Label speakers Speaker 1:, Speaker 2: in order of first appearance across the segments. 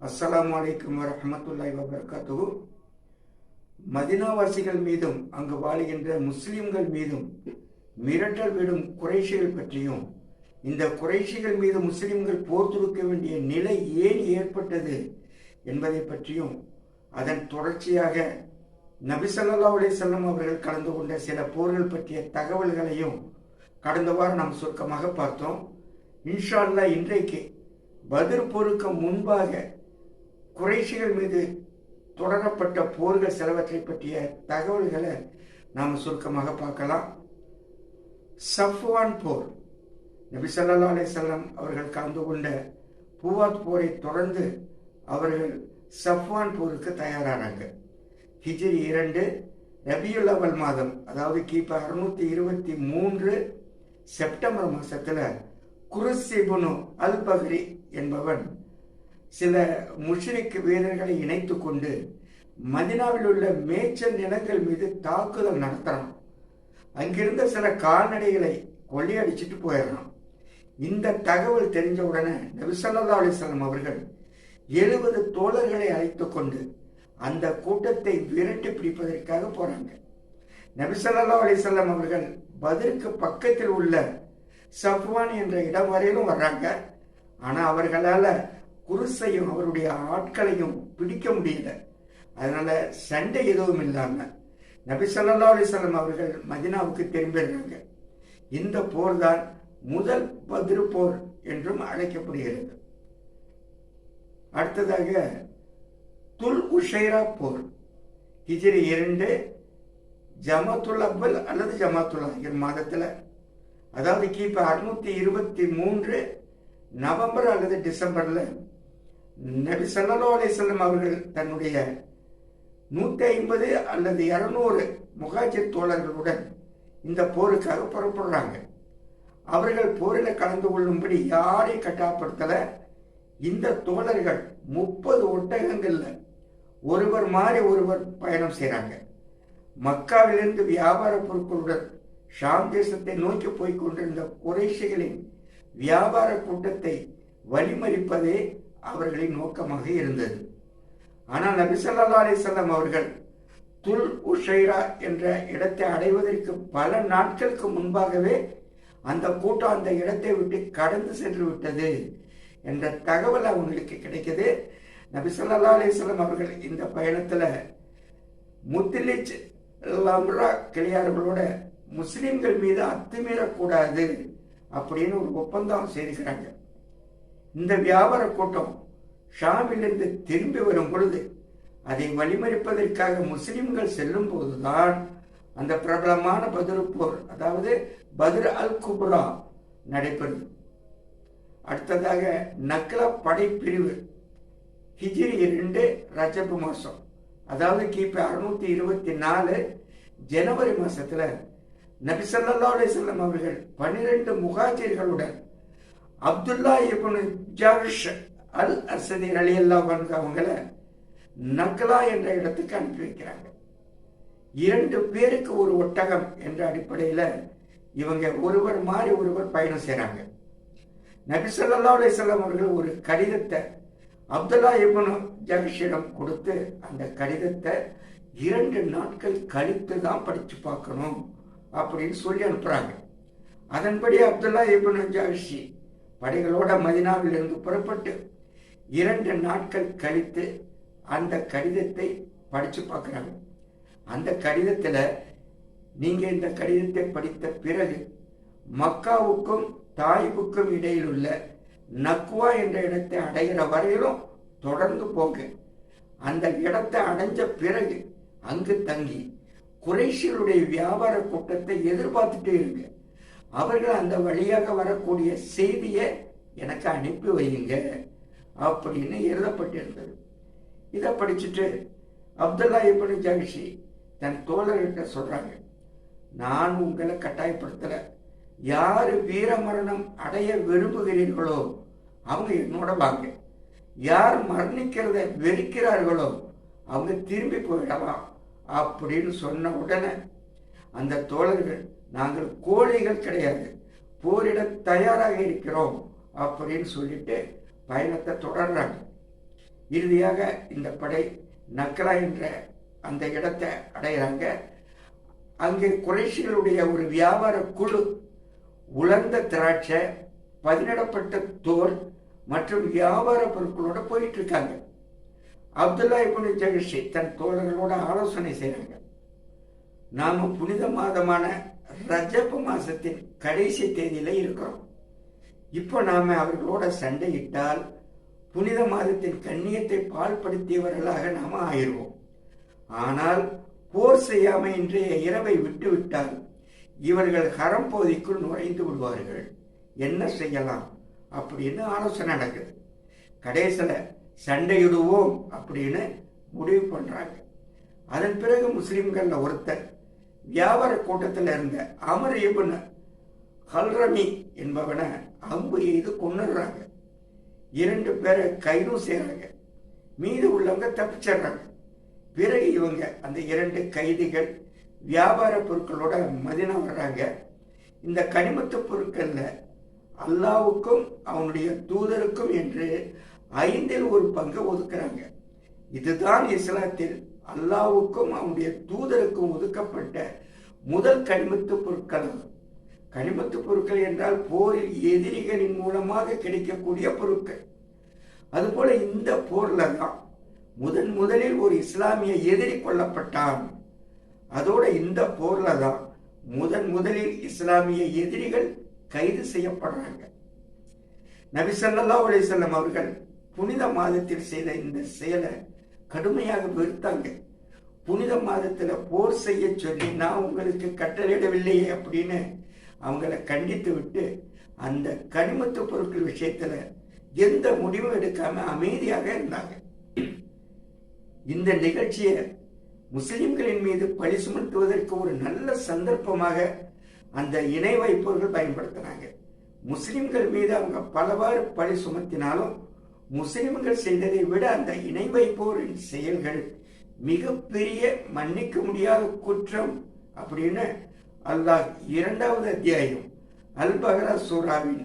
Speaker 1: அஸ்ஸலாமு அலைக்கும் வரமத்துல்லாய் வபர்காத்து மதினாவாசிகள் மீதும் அங்கு வாழுகின்ற முஸ்லிம்கள் மீதும் மிரட்டல் விடும் குறைஷிகள் பற்றியும் இந்த குறைஷிகள் மீது முஸ்லிம்கள் போர் தொடுக்க வேண்டிய நிலை ஏன் ஏற்பட்டது என்பதை பற்றியும் அதன் தொடர்ச்சியாக நபிசல்லா ஸல்லல்லாஹு அலைஹி அவர்கள் கலந்து கொண்ட சில போர்கள் பற்றிய தகவல்களையும் கடந்த வாரம் நாம் சுருக்கமாக பார்த்தோம். இன்ஷால்லா இன்றைக்கு பதிர் போருக்கு முன்பாக குறைஷிகள் மீது தொடரப்பட்ட போர்கள் சிலவற்றை பற்றிய தகவல்களை நாம் சுருக்கமாக பார்க்கலாம். சஃப்வான் போர். நபி அலிசல்லாம் அவர்கள் கலந்து கொண்ட பூவாத் போரை தொடர்ந்து அவர்கள் சஃப்வான் போருக்கு தயாரானாங்க. ஹிஜ்ரி இரண்டு ரபியுல் அவல் மாதம் அதாவது கிபி அறுநூத்தி இருபத்தி மூன்று செப்டம்பர் மாசத்துல குருசிபுனு அல் பஹ்ரி என்பவன் சில முஷ்ரிக் வீரர்களை இணைத்து கொண்டு மதினாவில் உள்ள மேய்ச்சல் நிலங்கள் மீது தாக்குதல் நடத்தலாம். அங்கிருந்த சில கால்நடைகளை கொள்ளையடிச்சிட்டு போயிடலாம். இந்த தகவல் தெரிஞ்ச உடனே நபிசல்லா அலிஸ்லாம் அவர்கள் எழுபது தோழர்களை அழைத்து கொண்டு அந்த கூட்டத்தை விரட்டி பிடிப்பதற்காக போறாங்க. நபிசல்லா அலிசல்லாம் அவர்கள் பதிலுக்கு பக்கத்தில் உள்ள சஃப்வான் என்ற இடம் வரையிலும் வர்றாங்க. ஆனா அவர்களால குருசையும் அவருடைய ஆட்களையும் பிடிக்க முடியல. அதனால சண்டை எதுவும் இல்லாம நபி சல்லா அலிஸ்லாம் அவர்கள் மதினாவுக்கு திரும்பிடுறாங்க. இந்த போர் தான் முதல் பதிரு போர் என்றும் அழைக்கப்படுகிறது. அடுத்ததாக துல் உஷைரா போர். ஹிஜிரி இரண்டு ஜமாத்துல் அவ்வல் அல்லது ஜமாத்துல் ஆகிர் மாதத்தில். அதாவது கிபி அறுநூத்தி இருபத்தி மூன்று நவம்பர் அல்லது டிசம்பர்ல நபி சல்லா அலிசல்லம் அவர்கள் தன்னுடைய நூற்றி ஐம்பது அல்லது இரநூறு முகாஜிர் தோழர்களுடன் இந்த போருக்காக புறப்படுறாங்க. அவர்கள் போரில் கலந்து கொள்ளும்படி யாரை கட்டாப்படுத்தல? இந்த தோழர்கள் முப்பது ஒட்டகங்களில் ஒருவர் மாறி ஒருவர் பயணம் செய்கிறாங்க மக்காவிலிருந்து வியாபார பொருட்களுடன் ஷாம் தேசத்தை நோக்கி போய் கொண்டிருந்த குறைஷிகளின் வியாபார கூட்டத்தை வழிமறிப்பதே அவர்களின் நோக்கமாக இருந்தது. ஆனால் நபிசல்லா அலிசல்லாம் அவர்கள் துல் உஷைரா என்ற இடத்தை அடைவதற்கு பல நாட்களுக்கு முன்பாகவே அந்த கூட்டம் அந்த இடத்தை விட்டு கடந்து சென்று விட்டது என்ற தகவல் அவங்களுக்கு கிடைக்கிது. நபிசல்லா அலிஸ்லாம் அவர்கள் இந்த பயணத்துல முத்திலிச் லம்ரா கிளியார்களோட முஸ்லிம்கள் மீது அத்துமீறக்கூடாது அப்படின்னு ஒரு ஒப்பந்தம் செய்துக்கிறாங்க இந்த வியாபார கூட்டம் ஷாமிலிருந்து திரும்பி வரும் பொழுது அதை வழிமறிப்பதற்காக முஸ்லிம்கள் செல்லும் போதுதான் அந்த பிரபலமான பதிரு போர் அதாவது பதிர் அல் குப்ரா நடைபெறும். அடுத்ததாக நக்லா படைப்பிரிவு ஹிஜிரி இரண்டு ரஜப்பு மாசம். அதாவது கிபி அறுநூத்தி இருபத்தி நாலு ஜனவரி மாசத்துல நபிசல்லா அலிசல்லம் அவர்கள் பன்னிரண்டு முகாஜிர்களுடன் அப்துல்லா இப்னு ஜாஷ் அல் அசதி அலி அல்லா அவங்கள நக்லா என்ற இடத்துக்கு அனுப்பி வைக்கிறாங்க. இரண்டு பேருக்கு ஒரு ஒட்டகம் என்ற அடிப்படையில் இவங்க ஒருவர் மாறி ஒருவர் பயணம் செய்கிறாங்க நபிசல்லா அலிசல்லாம் அவர்கள் ஒரு கடிதத்தை அப்துல்லா இப்னு ஜபிஷிடம் கொடுத்து அந்த கடிதத்தை இரண்டு நாட்கள் கழித்து தான் படித்து பார்க்கணும் அப்படின்னு சொல்லி அனுப்புகிறாங்க அதன்படி அப்துல்லா இப்னு ஜாஷி படைகளோட மதினாவில் இருந்து புறப்பட்டு இரண்டு நாட்கள் கழித்து அந்த கடிதத்தை படித்து பார்க்குறாங்க. அந்த கடிதத்தில் நீங்கள் இந்த கடிதத்தை படித்த பிறகு மக்காவுக்கும் தாய்வுக்கும் இடையில் உள்ள நக்குவா என்ற இடத்தை அடைகிற வரையிலும் தொடர்ந்து போங்க. அந்த இடத்தை அடைஞ்ச பிறகு அங்கு தங்கி குறைஷியருடைய வியாபார கூட்டத்தை எதிர்பார்த்துட்டே இருங்க. அவர்கள் அந்த வழியாக வரக்கூடிய செய்தியை எனக்கு அனுப்பி வையுங்க அப்படின்னு எழுதப்பட்டிருந்தது. இதை படிச்சுட்டு அப்துல்லா இப்படி ஜகிஷி தன் தோழர்கிட்ட சொல்றாங்க நான் உங்களை கட்டாயப்படுத்தல. யார் வீரமரணம் அடைய விரும்புகிறீர்களோ அவங்க என்னோட வாங்க. யார் மரணிக்கிறத வெறுக்கிறார்களோ அவங்க திரும்பி போயிடலாம் அப்படின்னு சொன்ன உடனே அந்த தோழர்கள் நாங்கள் கோழைகள் கிடையாது. போரிட தயாராக இருக்கிறோம் அப்படின்னு சொல்லிட்டு பயணத்தை தொடர்றாங்க. இறுதியாக இந்த படை நக்ரா என்ற அந்த இடத்தை அடைகிறாங்க. அங்கே குறைஷிகளுடைய ஒரு வியாபார குழு உலர்ந்த திராட்சை பதினிடப்பட்ட தோல் மற்றும் வியாபார பொருட்களோட போயிட்டு இருக்காங்க அப்துல்லா இப்னு ஜகிஷி தன் தோழர்களோட ஆலோசனை செய்கிறாங்க நாம புனித மாதமான ரஜப்பு மாசத்தின் கடைசி தேதியில இருக்கிறோம். இப்போ நாம அவர்களோட சண்டையிட்டால் புனித மாதத்தின் கண்ணியத்தை பால்படுத்தியவர்களாக நாம ஆயிடுவோம். ஆனால் போர் செய்யாம இன்றைய இரவை விட்டுவிட்டால் இவர்கள் ஹரம் போதிக்குள் நுழைந்து விடுவார்கள். என்ன செய்யலாம்? அப்படின்னு ஆலோசனை நடக்குது. கடைசியில் சண்டையிடுவோம் அப்படின்னு முடிவு பண்றாங்க. அதன் பிறகு முஸ்லீம்களில் ஒருத்தர் வியாபார கூட்டத்தில் இருந்த அமர் இபுன் ஹல்ரமி என்பவனை அம்பு எய்து கொண்டுடுறாங்க இரண்டு பேரை கைதும் செய்கிறாங்க மீது உள்ளவங்க தப்பிச்சிடுறாங்க. பிறகு இவங்க அந்த இரண்டு கைதிகள் வியாபார பொருட்களோட மதினா வர்றாங்க. இந்த கனிமத்து பொருட்களில் அல்லாவுக்கும் அவனுடைய தூதருக்கும் என்று ஐந்தில் ஒரு பங்கு ஒதுக்குறாங்க. இதுதான் இஸ்லாத்தில் அல்லாவுக்கும் அவனுடைய தூதருக்கும் ஒதுக்கப்பட்ட முதல் கனிமத்து பொருட்கள். கனிமத்து பொருட்கள் என்றால் போரில் எதிரிகளின் மூலமாக கிடைக்கக்கூடிய பொருட்கள். அதுபோல இந்த போர்ல தான் முதன் முதலில் ஒரு இஸ்லாமிய எதிரி கொல்லப்பட்டான். அதோட இந்த போர்ல தான் முதன் முதலில் இஸ்லாமிய எதிரிகள் கைது செய்யப்படுறாங்க. நபி ஸல்லல்லாஹு அலைஹி அவர்கள் புனித மாதத்தில் செய்த இந்த செயலை கடுமையாக வெறுத்தாங்க. புனித மாதத்துல போர் செய்ய சொல்லி நான் உங்களுக்கு கட்டளையிடவில்லையே அப்படின்னு அவங்கள கண்டித்து விட்டு அந்த கனிமத்து பொருட்கள் விஷயத்துல எந்த முடிவும் எடுக்காம அமைதியாக இருந்தாங்க. இந்த நிகழ்ச்சியை முஸ்லிம்களின் மீது பழி சுமத்துவதற்கு ஒரு நல்ல சந்தர்ப்பமாக அந்த இணை வைப்பவர்கள் பயன்படுத்தினாங்க. முஸ்லிம்கள் மீது அவங்க பலவாறு பழி சுமத்தினாலும் முஸ்லிம்கள் செய்ததை விட அந்த இணை வைப்போரின் செயல்கள் மிகப்பெரிய மன்னிக்க முடியாத குற்றம் அப்படின்னு அல்லாஹ் இரண்டாவது அத்தியாயம். அல் பஹரா சூராவின்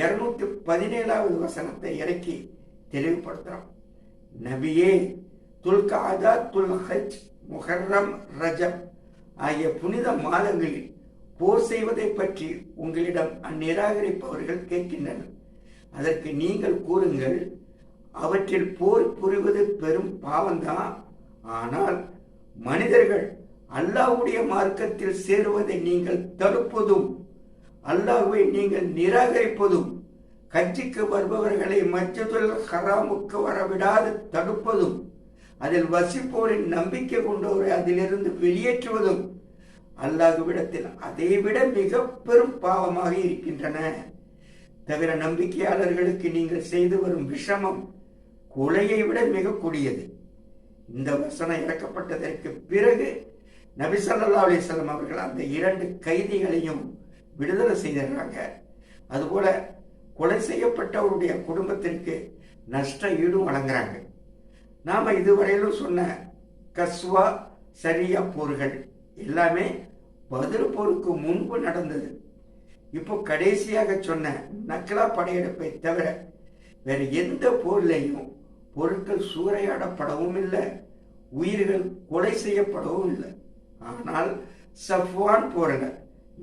Speaker 1: இருநூத்தி பதினேழாவது வசனத்தை இறக்கி தெளிவுபடுத்துறான் நபியே துல்காதா துல் ஹஜ் முஹர்ரம் ரஜப் ஆகிய புனித மாதங்களில் போர் செய்வதை பற்றி உங்களிடம் அந்நிராகரிப்பவர்கள் கேட்கின்றனர். அதற்கு நீங்கள் கூறுங்கள் அவற்றில் போர் புரிவது பெரும் பாவம்தான். ஆனால் மனிதர்கள் அல்லாஹ்வுடைய மார்க்கத்தில் சேருவதை நீங்கள் தடுப்பதும் அல்லாஹுவை நீங்கள் நிராகரிப்பதும் கட்சிக்கு வருபவர்களை மஸ்ஜிதுல் ஹராமுக்கு வரவிடாது தடுப்பதும் அதில் வசிப்போரின் நம்பிக்கை கொண்டோரை அதிலிருந்து வெளியேற்றுவதும் அல்லாஹ்விடத்தில் அதைவிட மிக பெரும் பாவமாக இருக்கின்றன. தவிர நம்பிக்கையாளர்களுக்கு நீங்கள் செய்து வரும் விஷமம் கொலையை விட மிக கொடியது. இந்த வசனம் இறக்கப்பட்டதற்கு பிறகு நபிசல்லா அலிசல்லம் அவர்கள் அந்த இரண்டு கைதிகளையும் விடுதலை செய்திடுறாங்க அதுபோல கொலை செய்யப்பட்டவருடைய குடும்பத்திற்கு நஷ்ட ஈடும் வழங்குறாங்க. நாம இதுவரையிலும் சொன்ன கஸ்வா சரியா போர்கள் எல்லாமே பதில் போருக்கு முன்பு நடந்தது. இப்போ கடைசியாக சொன்ன நக்லா படையெடுப்பை தவிர வேற எந்த போர்லையும் பொருட்கள் சூறையாடப்படவும் இல்லை உயிர்கள் கொலை செய்யப்படவும் இல்லை. ஆனால் சஃப்வான் போரில்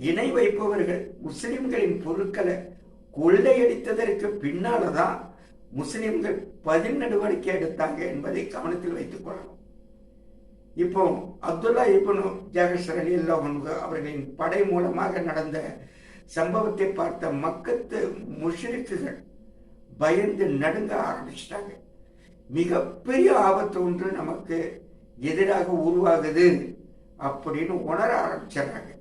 Speaker 1: இணை வைப்பவர்கள் முஸ்லிம்களின் பொருட்களை கொள்ளையடித்ததற்கு பின்னால்தான் முஸ்லிம்கள் பதில் நடவடிக்கை எடுத்தாங்க என்பதை கவனத்தில் வைத்துக் கொள்ளணும். இப்போ அப்துல்லா இப்னு ஜாகசர் அலி அவர்களின் படை மூலமாக நடந்த சம்பவத்தை பார்த்த மக்கத்து முஷ்ரிக்குகள் பயந்து நடுங்க ஆரம்பிச்சிட்டாங்க. மிகப்பெரிய ஆபத்து ஒன்று நமக்கு எதிராக உருவாகுது அப்படின்னு உணர ஆரம்பிச்சிடுறாங்க.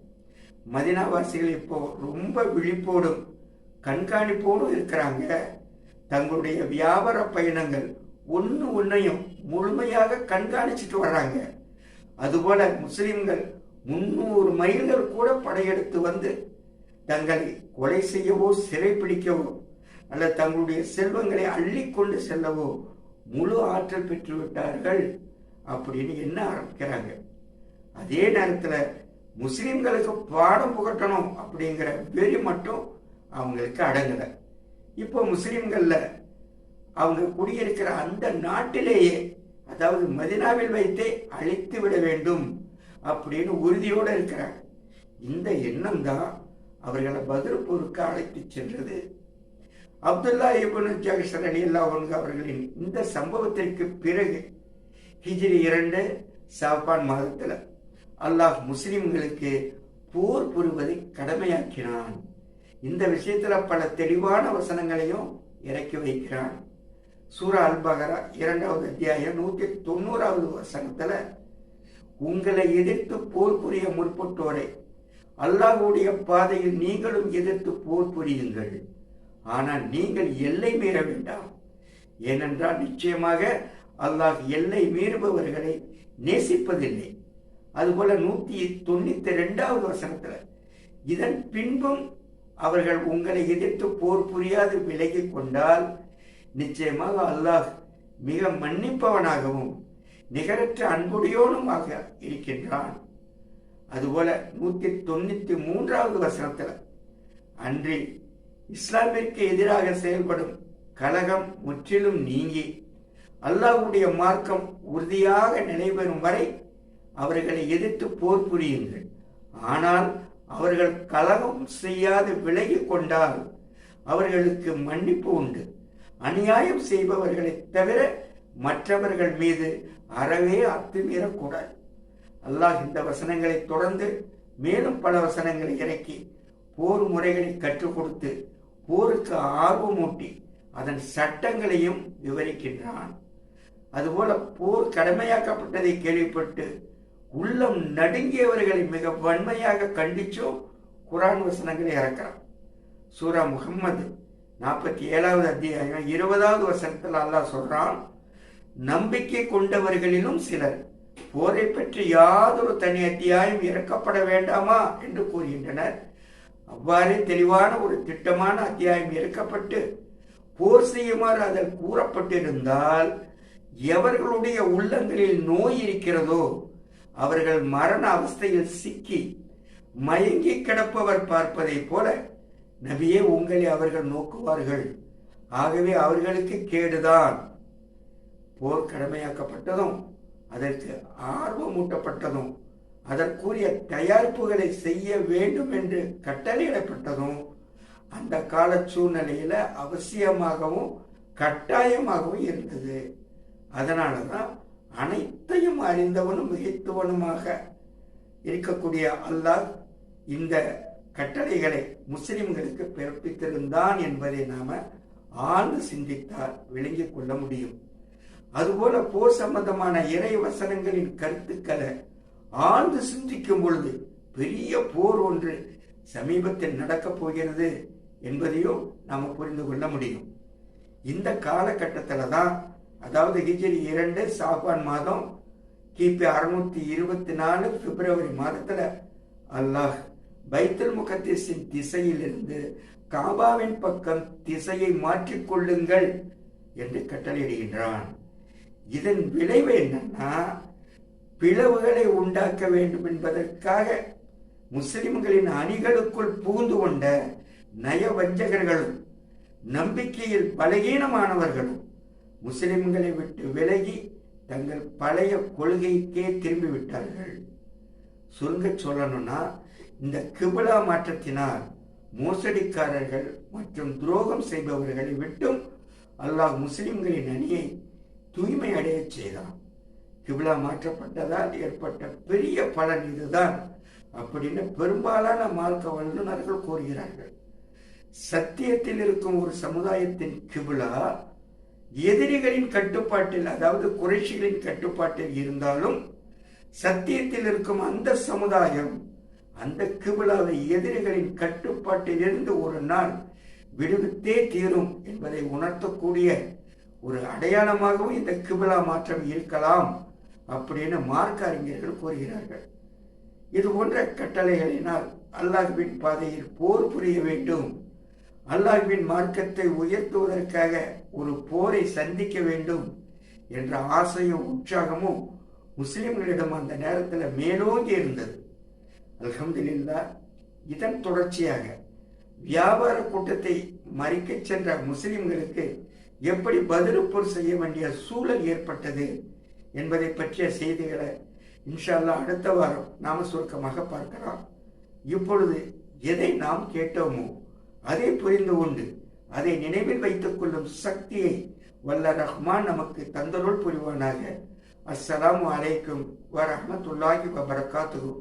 Speaker 1: மதினாவாசிகள் இப்போ ரொம்ப விழிப்போடும் கண்காணிப்போடும் இருக்கிறாங்க. தங்களுடைய வியாபார பயணங்கள் ஒன்று ஒன்றையும் முழுமையாக கண்காணிச்சுட்டு வர்றாங்க. அதுபோல முஸ்லிம்கள் முன்னூறு மைல்கள் கூட படையெடுத்து வந்து தங்களை கொலை செய்யவோ சிறைப்பிடிக்கவோ அல்லது தங்களுடைய செல்வங்களை அள்ளிக்கொண்டு செல்லவோ முழு ஆற்றல் பெற்று விட்டார்கள் அப்படின்னு என்ன ஆரம்பிக்கிறாங்க அதே நேரத்தில் முஸ்லீம்களுக்கு பாடம் புகட்டணும் அப்படிங்கிற வெறி மட்டும் அவங்களுக்கு அடங்கலை. இப்போ முஸ்லீம்களில் அவங்க குடியிருக்கிற அந்த நாட்டிலேயே அதாவது மதினாவில் வைத்தே அழித்து விட வேண்டும் அப்படின்னு உறுதியோடு இருக்கிறாங்க. இந்த எண்ணம் தான் அவர்களை பதில் பொருட்க அழைத்து சென்றது. அப்துல்லா இபுன் ஜஹர் அலி அல்லாஹ் அவர்களின் இந்த சம்பவத்திற்கு பிறகு ஹிஜ்ரி இரண்டு சாப்பான் மாதத்தில் அல்லாஹ் முஸ்லிம்களுக்கு போர் புரிவதை கடமையாக்கினான். இந்த விஷயத்துல பல தெளிவான வசனங்களையும் இறக்கி வைக்கிறான். சூரா அல்பகரா இரண்டாவது அத்தியாயம் நூத்தி தொண்ணூறாவது வசனத்துல உங்களை எதிர்த்து போர் புரிய முற்பட்டோரை அல்லாஹுடைய பாதையில் நீங்களும் எதிர்த்து போர் புரியுங்கள். ஆனால் நீங்கள் எல்லை மீற வேண்டாம் ஏனென்றால் நிச்சயமாக அல்லாஹ் எல்லை மீறுபவர்களை நேசிப்பதில்லை. அதுபோல நூத்தி தொண்ணூத்தி ரெண்டாவது வசனத்துல இதன் பின்பும் அவர்கள் உங்களை எதிர்த்து போர் புரியாது விலகி கொண்டால் நிச்சயமாக அல்லாஹ் மிக மன்னிப்பவனாகவும் நிகரற்ற அன்புடையோனுமாக இருக்கின்றான். அதுபோல நூத்தி தொண்ணூத்தி மூன்றாவது வசனத்துல அன்றி இஸ்லாமிற்கு எதிராக செயல்படும் கலகம் முற்றிலும் நீங்கி அல்லாஹ்வுடைய மார்க்கம் உறுதியாக நிலைபெறும் வரை அவர்களை எதிர்த்து போர் புரியுங்கள். ஆனால் அவர்கள் கலகம் செய்யாது விலகி கொண்டால் அவர்களுக்கு மன்னிப்பு உண்டு. அநியாயம் செய்பவர்களை தவிர மற்றவர்கள் மீது அறவே அத்துமீறக்கூடாது அல்லாஹ் இந்த வசனங்களை தொடர்ந்து மேலும் பல வசனங்களை இறக்கி போர் முறைகளை கற்றுக் கொடுத்து போருக்கு ஆர்வமூட்டி அதன் சட்டங்களையும் விவரிக்கின்றான். அதுபோல போர் கடமையாக்கப்பட்டதை கேள்விப்பட்டு உள்ளம் நடுங்கியவர்களை மிக வன்மையாக கண்டிச்சோ குரான் வசனங்களை இறக்கிறான். சூரா முகம்மது நாற்பத்தி ஏழாவது அத்தியாயம் இருபதாவது வசனத்தில் அல்லாஹ் சொல்றான் நம்பிக்கை கொண்டவர்களிலும் சிலர் போரை பற்றி யாதொரு தனி அத்தியாயம் இறக்கப்பட வேண்டாமா என்று கூறுகின்றனர். அவ்வாறே தெளிவான ஒரு திட்டமான அத்தியாயம் இறக்கப்பட்டு போர் செய்யுமாறு அதில் கூறப்பட்டிருந்தால் எவர்களுடைய உள்ளங்களில் நோய் இருக்கிறதோ அவர்கள் மரண அவஸ்தையில் சிக்கி மயங்கி கிடப்பவர் பார்ப்பதைப் போல நபியே உங்களை அவர்கள் நோக்குவார்கள். ஆகவே அவர்களுக்கு கேடுதான். போர் கடமையாக்கப்பட்டதும் அதற்கு ஆர்வமூட்டப்பட்டதும் அதற்குரிய தயாரிப்புகளை செய்ய வேண்டும் என்று கட்டளையிடப்பட்டதும் அந்த கால சூழ்நிலையில அவசியமாகவும் கட்டாயமாகவும் இருந்தது. அதனால தான் அனைத்தையும் அறிந்தவனும் மிகைத்தவனுமாக இருக்கக்கூடிய அல்லாஹ் இந்த கட்டளைகளை முஸ்லிம்களுக்கு பிறப்பித்திருந்தான் என்பதை நாம ஆழ்ந்து சிந்தித்தால் விளங்கிக் கொள்ள முடியும். அதுபோல போர் சம்பந்தமான இறை வசனங்களின் கருத்துக்களை ஆழ்ந்து சிந்திக்கும் பொழுது பெரிய போர் ஒன்று சமீபத்தில் நடக்கப் போகிறது என்பதையும் நாம் புரிந்து கொள்ள முடியும். இந்த காலகட்டத்தில் தான் அதாவது ஹிஜரி இரண்டு சாபான் மாதம் கிபி அறுநூத்தி இருபத்தி நாலு பிப்ரவரி மாதத்தில் அல்லாஹ் பைத்தல் முகத்தீசின் திசையிலிருந்து காபாவின் பக்கம் திசையை மாற்றிக்கொள்ளுங்கள் என்று கட்டளையிடுகின்றான். இதன் விளைவு என்னன்னா பிளவுகளை உண்டாக்க வேண்டும் என்பதற்காக முஸ்லிம்களின் அணிகளுக்குள் புகுந்து கொண்ட நயவஞ்சகர்களும் நம்பிக்கையில் பலகீனமானவர்களும் முஸ்லிம்களை விட்டு விலகி தங்கள் பழைய கொள்கைக்கே திரும்பி விட்டார்கள் சுருங்க சொல்லணும்னா இந்த கிபிலா மாற்றத்தினால் மோசடிக்காரர்கள் மற்றும் துரோகம் செய்பவர்களை விட்டும் அல்லாஹ் முஸ்லிம்களின் அணியை தூய்மை அடைய செய்தான். கிபிலா மாற்றப்பட்டதால் ஏற்பட்ட பெரிய பலன் இதுதான் அப்படின்னு பெரும்பாலான மார்க்க வல்லுநர்கள் கூறுகிறார்கள். சத்தியத்தில் இருக்கும் ஒரு சமுதாயத்தின் கிபிலா எதிரிகளின் கட்டுப்பாட்டில் அதாவது குறைஷிகளின் கட்டுப்பாட்டில் இருந்தாலும் சத்தியத்தில் இருக்கும் அந்த சமுதாயம் அந்த கிபிலாவை எதிரிகளின் கட்டுப்பாட்டிலிருந்து ஒரு நாள் விடுவித்தே தீரும் என்பதை உணர்த்தக்கூடிய ஒரு அடையாளமாகவும் இந்த கிபிலா மாற்றம் இருக்கலாம். அப்படின்னு மார்க்க அறிஞர்கள் கூறுகிறார்கள். இது போன்ற கட்டளைகளினால் அல்லாஹ்வின் பாதையில் போர் புரிய வேண்டும். அல்லாஹ்வின் மார்க்கத்தை உயர்த்துவதற்காக ஒரு போரை சந்திக்க வேண்டும் என்ற ஆசையும் உற்சாகமும் முஸ்லிம்களிடம் அந்த நேரத்தில் மேலோங்கி இருந்தது. அல்ஹம்துலில்லா இதன் தொடர்ச்சியாக வியாபார கூட்டத்தை மறிக்கச் சென்ற முஸ்லிம்களுக்கு எப்படி பதிலுப்போர் செய்ய வேண்டிய சூழல் ஏற்பட்டது? என்பதை பற்றிய செய்திகளை இன்ஷால்லா அடுத்த வாரம் நாம சுருக்கமாக பார்க்கலாம். இப்பொழுது எதை நாம் கேட்டோமோ அதை புரிந்து கொண்டு அதை நினைவில் வைத்துக் கொள்ளும் சக்தியை வல்ல ரஹ்மான் நமக்கு தந்தருள் புரிவானாக. அஸ்ஸலாமு அலைக்கும் வரஹ்மத்துல்லாஹி வபரகாத்துகும்